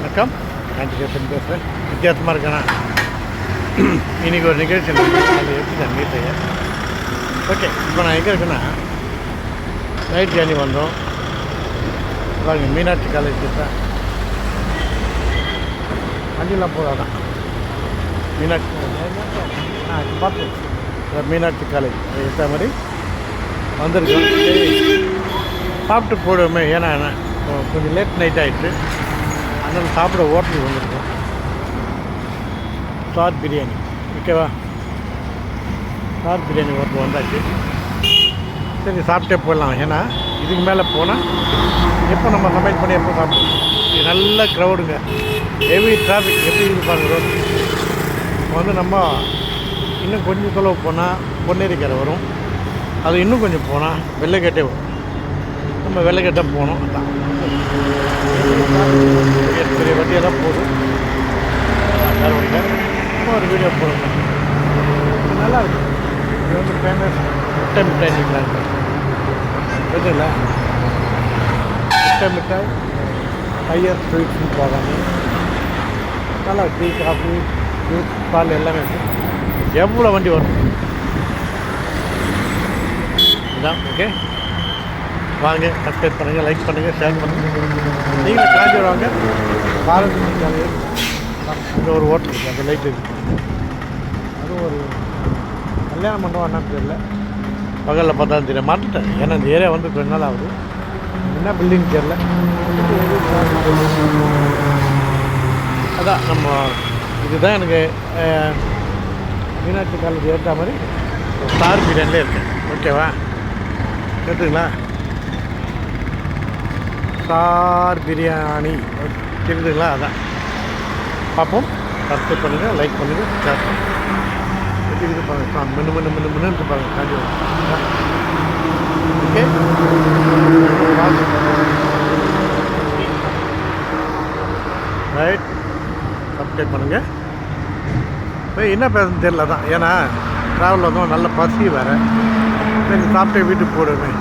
வணக்கம். நான் கேசன் பேசுகிறேன் வித்தியாசமாக இருக்கேனா? இன்றைக்கி ஒரு நிகழ்ச்சி நடக்குது. அது எப்படி நான் மீட்டையே ஓகே இப்போ நான் எங்கே இருக்கேன்னா நைட் ஜேர்னி வந்தோம். பாருங்க மீனாட்சி காலேஜ் கிட்ட. வண்டியெலாம் போதாதான் மீனாட்சி ஆ பார்த்து. மீனாட்சி காலேஜ் ஏற்ற மாதிரி? வந்திருக்கோம். சாப்பிட்டு போடுவோமே. ஏன்னா என்ன, கொஞ்சம் லேட் நைட் ஆகிட்டு அந்த சாப்பிட ஹோட்டலுக்கு வந்துருக்கோம். ஸ்டார் பிரியாணி. ஓகேவா? ஸ்டார் பிரியாணி ஹோட்டல் வந்தாச்சு. சரி சாப்பிட்டே போயிடலாம். ஏன்னா இதுக்கு மேலே போனால் எப்போ நம்ம சமையல் பண்ணி எப்போ சாப்பிடுவோம் இது நல்ல க்ரௌடுங்க ஹெவி டிராஃபிக் எப்படி இருக்கு பாருங்க ரோடு. இப்போ வந்து நம்ம இன்னும் கொஞ்சம் தொலைவு போனால் பொன்னேரிக்கரை வரும். அது இன்னும் கொஞ்சம் போனால் வெள்ளைக்கேட்டே வரும். நம்ம வெள்ளைக்கேட்டை போகணும் அதான். பெரிய பெரிய வண்டியெல்லாம் போதும். ஒரு வீடியோ போடுங்க. நல்லா இருக்கு. இது வந்து ஃபேமஸ் முட்டை மிட்டாய் நிற்கிறாங்க இருக்குல்ல முட்டை மிட்டாய் ஹையர் ஸ்வீட்ஸ்னு போகிறாங்க நல்லா டீ காஃபி ஜூஸ் பால் எல்லாமே இருக்கு. எவ்வளோ வண்டி வரும்? இதான் ஓகே வாங்க சப்ஸ்கிரைப் பண்ணுங்கள் லைக் பண்ணுங்கள் ஷேர் பண்ணுங்கள் நீங்களும் காஞ்சி வாங்க. பாரதி அங்கே ஒரு ஹோட்டல் இருக்குது அந்த லைட் இருக்குது அது ஒரு கல்யாண மண்டபம் என்னன்னு தெரியல. பகலில் பத்தாம் தெரியல. மாட்டுட்டேன். ஏன்னா இந்த ஏரியா வந்து கொஞ்ச நாள் ஆகுது. என்ன பில்டிங் தெரியல. அதான் நம்ம இதுதான் எனக்கு மீனாட்சி காலேஜ் ஏற்ற மாதிரி ஸ்டார் பிரியாணிலே இருக்குது ஓகேவா கேட்டுங்களா? ஸ்டார் பிரியாணி. தெரியுதுங்களா? அதான். பார்ப்போம். சப்ஸ்கிரைப் பண்ணுங்கள் லைக் பண்ணுங்கள் ஷேர் பண்ணுங்கள் இது பாருங்க சா- மின்னு மின்னு மின்னு மின்னு காஞ்சி ஓகே? ரைட் சப்ஸ்கிரைப் பண்ணுங்கள் இப்போ என்ன பேசுன்னு தெரியல தான் ஏன்னா ட்ராவலில் வந்து நல்ல பசி வேறு. சரி சாப்பிட்டு வீட்டுக்கு போடுவேன்